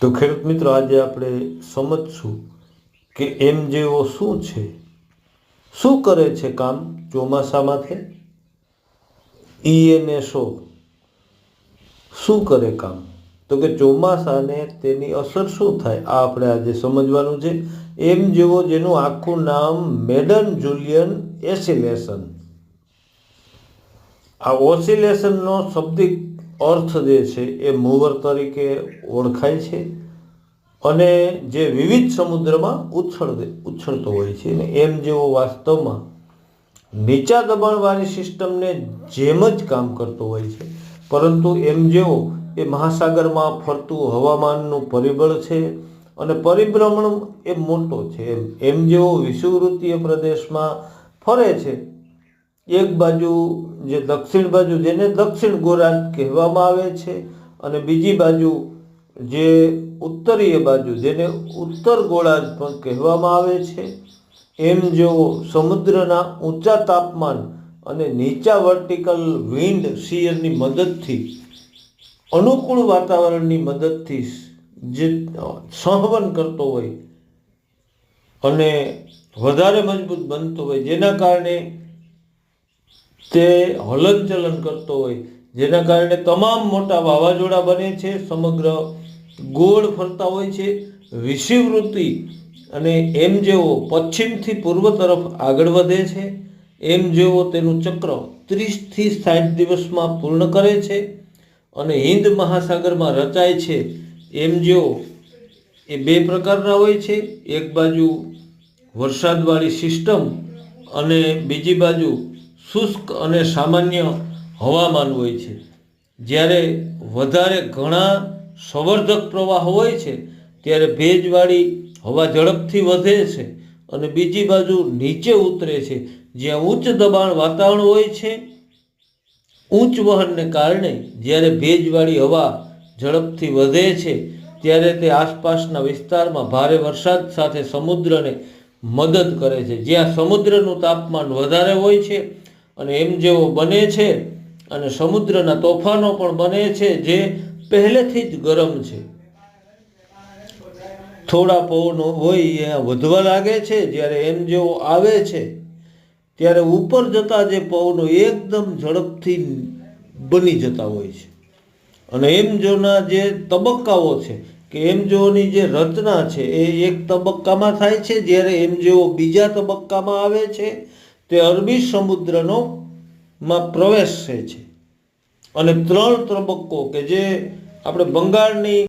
તો ખેડૂત મિત્રો, આજે આપણે સમજશું કે એમ જેવો શું છે? શું કરે છે કામ ચોમાસામાંથી ઈએનએસઓ શું? કરે કામ? તો કે ચોમાસાને તેની અસર શું થાય? આ આપણે આજે સમજવાનું છે. એમ જેવો જેનું આખું નામ મેડન જુલિયન એસિલેશન. આ ઓસિલેશનનો શાબ્દિક અર્થ જે છે એ મૂવર તરીકે ઓળખાય છે અને જે વિવિધ સમુદ્રમાં ઉછળ ઉછળતો હોય છે અને એમ જેવો વાસ્તવમાં નીચા દબાણવાળી સિસ્ટમને જેમ જ કામ કરતો હોય છે, પરંતુ એમ જેવો એ મહાસાગરમાં ફરતું હવામાનનું પરિબળ છે અને પરિભ્રમણ એ મોટો છે, એમ એમ જેવો વિષુવવૃત્તીય પ્રદેશમાં ફરે છે એક બાજુ જે દક્ષિણ બાજુ જેને દક્ષિણ ગોળાર્ધ કહેવામાં આવે છે અને બીજી બાજુ જે ઉત્તરીય બાજુ જેને ઉત્તર ગોળાર્ધ પણ કહેવામાં આવે છે, એમ જેવો સમુદ્રના ઊંચા તાપમાન અને નીચા વર્ટિકલ વિન્ડ શિયરની મદદથી, અનુકૂળ વાતાવરણની મદદથી જે સંહવન કરતો હોય અને વધારે મજબૂત બનતો હોય, જેના કારણે તે હલનચલન કરતો હોય, જેના કારણે તમામ મોટા વાવાઝોડા બને છે, સમગ્ર ગોળ ફરતા હોય છે. વિષિવૃત્તિ અને એમ જેવો પશ્ચિમથી પૂર્વ તરફ આગળ વધે છે, એમ જેવો તેનું ચક્ર ત્રીસથી સાઠ દિવસમાં પૂર્ણ કરે છે અને હિન્દ મહાસાગરમાં રચાય છે, એમ જેવો એ બે પ્રકારના હોય છે. એક બાજુ વરસાદવાળી સિસ્ટમ અને બીજી બાજુ શુષ્ક અને સામાન્ય હવામાન હોય છે. જ્યારે વધારે ઘણા સંવર્ધક પ્રવાહ હોય છે, ત્યારે ભેજવાળી હવા ઝડપથી વધે છે અને બીજી બાજુ નીચે ઉતરે છે. જ્યાં ઉચ્ચ દબાણ વાતાવરણ હોય છે, ઉચ્ચ વહનને કારણે જ્યારે ભેજવાળી હવા ઝડપથી વધે છે, ત્યારે તે આસપાસના વિસ્તારમાં ભારે વરસાદ સાથે સમુદ્રને મદદ કરે છે. જ્યાં સમુદ્રનું તાપમાન વધારે હોય છે અને એમ જેવો બને છે અને સમુદ્રના તોફાનો પણ બને છે જે પહેલેથી જ ગરમ છે. થોડા પવનો હોય એ વધવા લાગે છે, જ્યારે એમ જેવો આવે છે, ત્યારે ઉપર જતા જે પવનો એકદમ ઝડપથી બની જતા હોય છે. અને એમ જોના જે તબક્કાઓ છે કે એમ જોની જે રચના છે એ એક તબક્કામાં થાય છે, જ્યારે એમ જેવો બીજા તબક્કામાં આવે છે તે અરબી સમુદ્રનો માં પ્રવેશે છે. અને ત્રણ તબક્કો કે જે આપણે બંગાળની